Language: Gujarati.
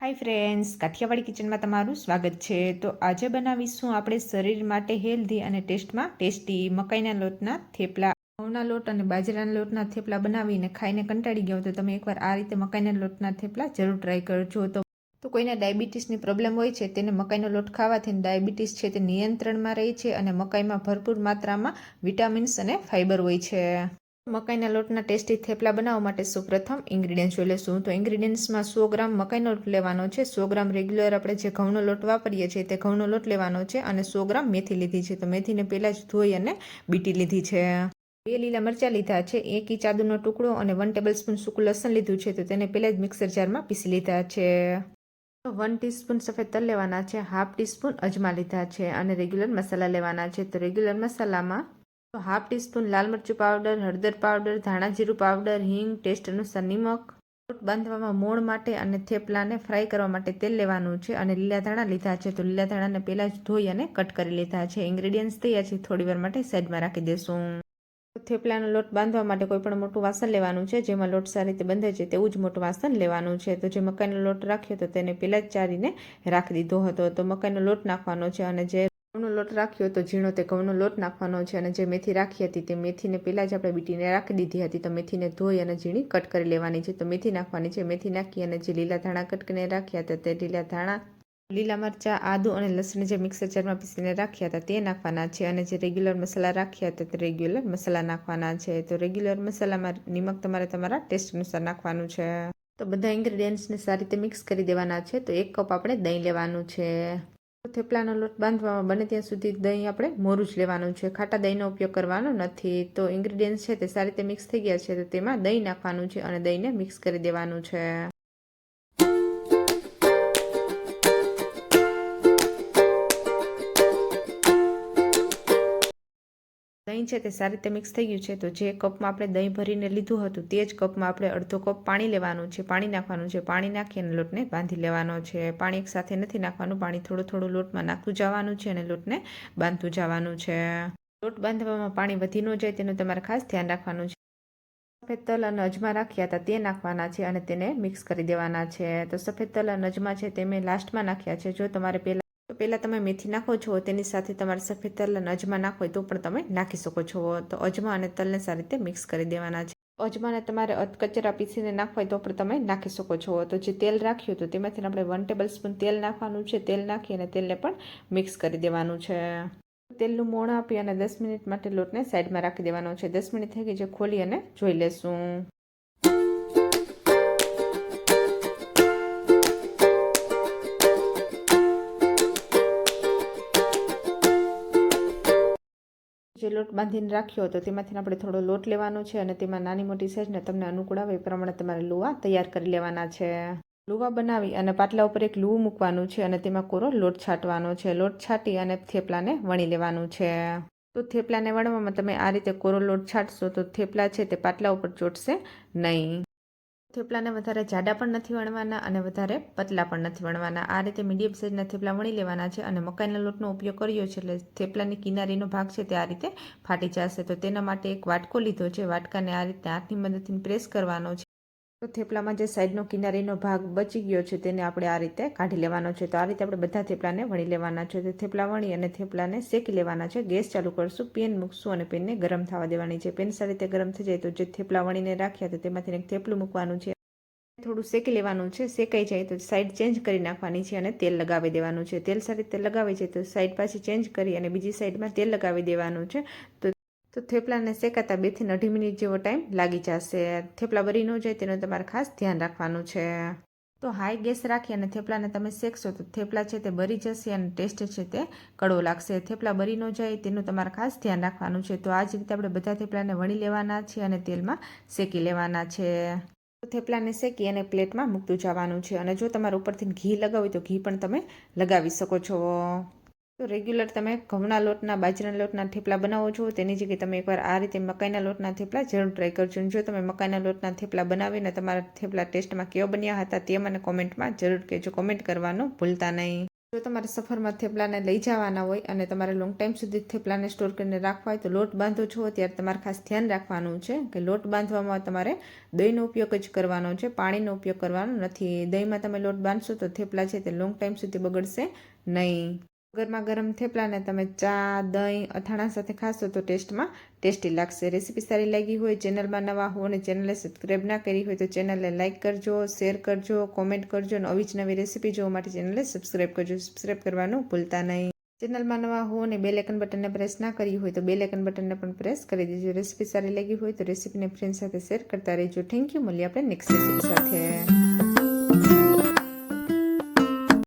હાય ફ્રેન્ડ્સ કાઠિયાવાડી કિચનમાં તમારું સ્વાગત છે. તો આજે બનાવીશું આપણે શરીર માટે હેલ્ધી અને ટેસ્ટમાં ટેસ્ટી મકાઈના લોટના થેપલા. ઘઉંના લોટ અને બાજરાના લોટના થેપલા બનાવીને ખાઈને કંટાળી ગયો તો તમે એકવાર આ રીતે મકાઈના લોટના થેપલા જરૂર ટ્રાય કરજો. તો તો કોઈને ડાયાબિટીસની પ્રોબ્લેમ હોય છે, તેને મકાઈનો લોટ ખાવાથી ડાયાબિટીસ છે તે નિયંત્રણમાં રહે છે અને મકાઈમાં ભરપૂર માત્રામાં વિટામિન્સ અને ફાઇબર હોય છે. મકાઈના લોટના ટેસ્ટી થેપલા બનાવવા માટે સૌપ્રથમ ઇન્ગ્રીડિયન્ટ્સ જોઈ લઈશું. તો ઇન્ગ્રીડિયન્ટ્સમાં સો ગ્રામ મકાઈનો લોટ લેવાનો છે. સો ગ્રામ રેગ્યુલર આપણે જે ઘઉંનો લોટ વાપરીએ છીએ તે ઘઉંનો લોટ લેવાનો છે અને સો ગ્રામ મેથી લીધી છે. તો મેથીને પહેલાં જ ધોઈ અને બીટી લીધી છે. બે લીલા મરચાં લીધા છે, એક ઇંચ આદુનો ટુકડો અને વન ટેબલ સ્પૂન સૂકું લસણ લીધું છે. તો તેને પહેલાં જ મિક્સર જારમાં પીસી લીધા છે. વન ટીસ્પૂન સફેદ તલ લેવાના છે હાફ ટીસ્પૂન અજમા લીધા છે અને રેગ્યુલર મસાલા લેવાના છે. તો રેગ્યુલર મસાલામાં હાફ ટીસ્પૂન લાલ મરચું પાવડર, હળદર પાવડર, ધાણા જીરું પાવડર, હિંગ, ટેસ્ટ અનુસાર નિમક લોટ બાંધવામાં મોણ માટે અને થેપલાને ફ્રાય કરવા માટે તેલ લેવાનું છે અને લીલા ધાણા લીધા છે. તો લીલા ધાણાને પહેલાં જ ધોઈ અને કટ કરી લીધા છે. ઇન્ગ્રેડિયન્ટ્સ તૈયાર છે. થોડી વાર માટે સાઈડમાં રાખી દેશું. થેપલાનો લોટ બાંધવા માટે કોઈ પણ મોટું વાસણ લેવાનું છે. જેમાં લોટ સારી રીતે બંધે છે તેવું જ મોટું વાસણ લેવાનું છે. તો જે મકાઈનો લોટ રાખ્યો તો તેને પહેલાં જ ચારીને રાખી દીધો હતો. તો મકાઈનો લોટ નાખવાનો છે અને જે ઘઉંનો લોટ રાખ્યો તો ઝીણો તે ઘઉંનો લોટ નાખવાનો છે અને જે મેથી રાખી હતી તે મેથીને પહેલાં જ આપણે બીટીને રાખી દીધી હતી. તો મેથીને ધોઈ અને ઝીણી કટ કરી લેવાની છે. તો મેથી નાખવાની છે. મેથી નાખી અને જે લીલા ધાણા કટ કરીને રાખ્યા હતા તે લીલા ધાણા, લીલા મરચાં, આદુ અને લસણ જે મિક્સર જારમાં પીસીને રાખ્યા હતા તે નાખવાના છે. અને જે રેગ્યુલર મસાલા રાખ્યા હતા તે રેગ્યુલર મસાલા નાખવાના છે. તો રેગ્યુલર મસાલામાં નિમક તમારે તમારા ટેસ્ટ અનુસાર નાખવાનું છે. તો બધા ઇન્ગ્રેડિયન્ટ્સને સારી રીતે મિક્સ કરી દેવાના છે. તો એક કપ આપણે દહીં લેવાનું છે. થેપલાનો લોટ બાંધવામાં બને ત્યાં સુધી દહીં આપણે મોરું જ લેવાનું છે. ખાટા દહીંનો ઉપયોગ કરવાનો નથી. તો ઇન્ગ્રીડિયન્ટ્સ છે તે સારી રીતે મિક્સ થઈ ગયા છે, તો તેમાં દહીં નાખવાનું છે અને દહીંને મિક્સ કરી દેવાનું છે. દહીં છે તે સારી રીતે મિક્સ થઈ ગયું છે, તો જે કપમાં આપણે દહીં ભરીને લીધું હતું તે જ કપમાં આપણે અડધો કપ પાણી લેવાનું છે, પાણી નાખવાનું છે, પાણી નાખી અને લોટને બાંધી લેવાનો છે. પાણી એક સાથે નથી નાખવાનું, પાણી થોડું થોડું લોટમાં નાખતું જવાનું છે અને લોટને બાંધતું જવાનું છે. લોટ બાંધવામાં પાણી વધી ન જાય તેનું તમારે ખાસ ધ્યાન રાખવાનું છે. સફેદ તલ અને અજમા રાખ્યા હતા તે નાખવાના છે અને તેને મિક્સ કરી દેવાના છે. તો સફેદ તલ અને અજમા છે તે મેં લાસ્ટમાં નાખ્યા છે. જો તમારે પહેલાં તો પહેલાં તમે મેથી નાખો છો, તેની સાથે તમારે સફેદ તલ અને અજમા નાખો હોય તો પણ તમે નાખી શકો છો. તો અજમા અને તલને સારી રીતે મિક્સ કરી દેવાના છે. અજમાને તમારે અધકચરા પીસીને નાખવા હોય તો પણ તમે નાખી શકો છો. તો જે તેલ રાખ્યું તો તેમાંથી આપણે વન ટેબલ સ્પૂન તેલ નાખવાનું છે. તેલ નાખી અને તેલને પણ મિક્સ કરી દેવાનું છે. તેલનું મોણ આપી અને દસ મિનિટ માટે લોટને સાઈડમાં રાખી દેવાનો છે. દસ મિનિટ થઈ ગઈ જે ખોલી અને જોઈ લેશું. જે લોટ બાંધીને રાખ્યો હતો તેમાંથી આપણે થોડો લોટ લેવાનો છે અને તેમાં નાની મોટી સાઈઝને તમને અનુકૂળ આવે એ પ્રમાણે તમારે લુવા તૈયાર કરી લેવાના છે. લુવા બનાવી અને પાટલા ઉપર એક લુવું મૂકવાનું છે અને તેમાં કોરો લોટ છાંટવાનો છે. લોટ છાંટી અને થેપલાને વણી લેવાનું છે. તો થેપલાને વણવામાં તમે આ રીતે કોરો લોટ છાંટશો તો થેપલા છે તે પાટલા ઉપર ચોટશે નહીં. થેપલાને વધારે જાડા પણ નથી વણવાના અને વધારે પતલા પણ નથી વણવાના. આ રીતે મીડિયમ સાઇઝના થેપલા વણી લેવાના છે અને મકાઈના લોટનો ઉપયોગ કર્યો છે એટલે થેપલાની કિનારીનો ભાગ છે તે આ રીતે ફાટી જશે. તો તેના માટે એક વાટકો લીધો છે. વાટકાને આ રીતે હાથની મદદથી પ્રેસ કરવાનો છે. તો થેપલામાં જે સાઈડનો કિનારીનો ભાગ બચી ગયો છે તેને આપણે આ રીતે કાઢી લેવાનો છે. તો આ રીતે આપણે બધા થેપલાને વણી લેવાના છે. તો થેપલા વણી અને થેપલાને શેકી લેવાના છે. ગેસ ચાલુ કરશું, પેન મૂકશું અને પેનને ગરમ થવા દેવાની છે. પેન સારી રીતે ગરમ થઈ જાય તો જે થેપલા વણીને રાખ્યા તો તેમાંથી એક થેપલું મૂકવાનું છે. થોડું શેકી લેવાનું છે. શેકાઈ જાય તો સાઈડ ચેન્જ કરી નાખવાની છે અને તેલ લગાવી દેવાનું છે. તેલ સારી રીતે લગાવી જાય તો સાઈડ પાછી ચેન્જ કરી અને બીજી સાઈડમાં તેલ લગાવી દેવાનું છે. તો તો થેપલાને શેકાતા બેથી અઢી મિનિટ જેવો ટાઈમ લાગી જશે. થેપલા બરી ન જાય તેનું તમારે ખાસ ધ્યાન રાખવાનું છે. તો હાઈ ગેસ રાખી અને થેપલાને તમે શેકશો તો થેપલા છે તે બરી જશે અને ટેસ્ટ છે તે કડવો લાગશે. થેપલા બરી ન જાય તેનું તમારે ખાસ ધ્યાન રાખવાનું છે. તો આ જ રીતે આપણે બધા થેપલાને વણી લેવાના છે અને તેલમાં શેકી લેવાના છે. થેપલાને શેકી અને પ્લેટમાં મૂકતું જવાનું છે અને જો તમારે ઉપરથી ઘી લગાવ્યું તો ઘી પણ તમે લગાવી શકો છો. તો રેગ્યુલર તમે ઘઉંના લોટના, બાજરાના લોટના થેપલા બનાવો છો, તેની જગ્યાએ તમે એકવાર આ રીતે મકાઈના લોટના થેપલા જરૂર ટ્રાય કરજો. જો તમે મકાઈના લોટના થેપલા બનાવીને તમારા થેપલા ટેસ્ટમાં કેવા બન્યા હતા તે મને કોમેન્ટમાં જરૂર કહેજો. કોમેન્ટ કરવાનું ભૂલતા નહીં. જો તમારે સફરમાં થેપલાને લઈ જવાના હોય અને તમારે લોંગ ટાઈમ સુધી થેપલાને સ્ટોર કરીને રાખવા હોય તો લોટ બાંધો છો ત્યારે તમારે ખાસ ધ્યાન રાખવાનું છે કે લોટ બાંધવામાં તમારે દહીંનો ઉપયોગ જ કરવાનો છે, પાણીનો ઉપયોગ કરવાનો નથી. દહીંમાં તમે લોટ બાંધશો તો થેપલા છે તે લોંગ ટાઈમ સુધી બગડશે નહીં. ગરમા ગરમ થેપલાને તમે ચા, દહીં, અથાણા સાથે ખાશો તો ટેસ્ટમાં ટેસ્ટી લાગશે. રેસીપી સારી લાગી હોય, ચેનલમાં નવા હો અને ચેનલને સબસ્ક્રાઈબ ના કરી હોય તો ચેનલને લાઇક કરજો, શેર કરજો, કોમેન્ટ કરજો અને આવી જ નવી રેસીપી જોવા માટે ચેનલને સબસ્ક્રાઈબ કરજો. સબસ્ક્રાઈબ કરવાનું ભૂલતા નહીં. ચેનલમાં નવા હો અને બે લેકન બટનને પ્રેસ ના કરી હોય તો બે લેકન બટનને પણ પ્રેસ કરી દેજો. રેસીપી સારી લાગી હોય તો રેસીપીને ફ્રેન્ડ સાથે શેર કરતા રહેજો. થેન્ક યુ મળીએ આપણે નેક્સ્ટ રેસીપી સાથે.